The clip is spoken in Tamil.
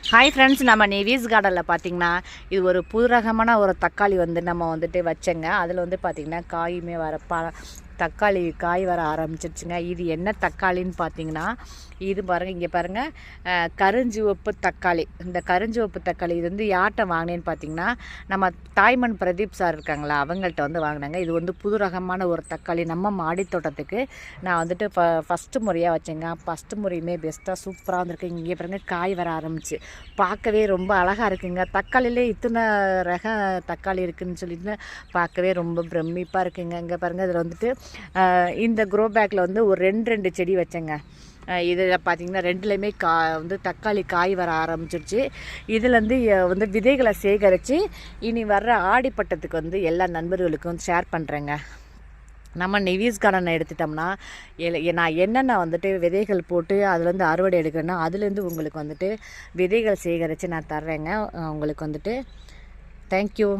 ஹாய் ஃப்ரெண்ட்ஸ் நம்ம நேவிஸ் கார்டனில் பார்த்தீங்கன்னா இது ஒரு புது ரகமான ஒரு தக்காளி வந்து நம்ம வந்துட்டு வச்சேங்க. அதில் வந்து பார்த்திங்கன்னா காயுமே வர ப தக்காளி காய் வர ஆரம்பிச்சிருச்சுங்க. இது என்ன தக்காளின்னு பார்த்தீங்கன்னா இது பாருங்கள் இங்கே பாருங்கள் கருஞ்சிவப்பு தக்காளி. இந்த கருஞ்சிவப்பு தக்காளி இது வந்து யார்கிட்ட வாங்கினேன்னு பார்த்தீங்கன்னா நம்ம தாய்மன் பிரதீப் சார் இருக்காங்களா அவங்கள்ட்ட வந்து வாங்கினாங்க. இது வந்து புது ரகமான ஒரு தக்காளி. நம்ம மாடி தோட்டத்துக்கு நான் வந்துட்டு ஃப ஃபஸ்ட்டு முறையாக வச்சேங்க. ஃபஸ்ட்டு முறையுமே பெஸ்ட்டாக சூப்பராக வந்திருக்கு. இங்கே பாருங்கள் காய் வர ஆரம்பிச்சு. பார்க்கவே ரொம்ப அழகாக இருக்குங்க. தக்காளியிலே இத்தனை ரக தக்காளி இருக்குதுன்னு சொல்லிட்டு பார்க்கவே ரொம்ப பிரமிப்பாக இருக்குங்க. இங்கே பாருங்கள் இதில் வந்துட்டு இந்த க்ரோ பேக்கில் வந்து ஒரு ரெண்டு ரெண்டு செடி வச்சேங்க. இதில் பார்த்தீங்கன்னா ரெண்டுலேயுமே கா வந்து தக்காளி காய் வர ஆரம்பிச்சிருச்சு. இதுலேருந்து வந்து விதைகளை சேகரித்து இனி வர்ற ஆடிப்பட்டத்துக்கு வந்து எல்லா நண்பர்களுக்கும் ஷேர் பண்ணுறேங்க நம்ம நிவீஸ் கார்டனை எடுத்துட்டோம்னா நான் என்னென்ன வந்துட்டு விதைகள் போட்டு அதுலேருந்து அறுவடை எடுக்கிறேன்னா அதுலேருந்து உங்களுக்கு வந்துட்டு விதைகள் சேகரித்து நான் தர்றேங்க. உங்களுக்கு வந்துட்டு தேங்க்யூ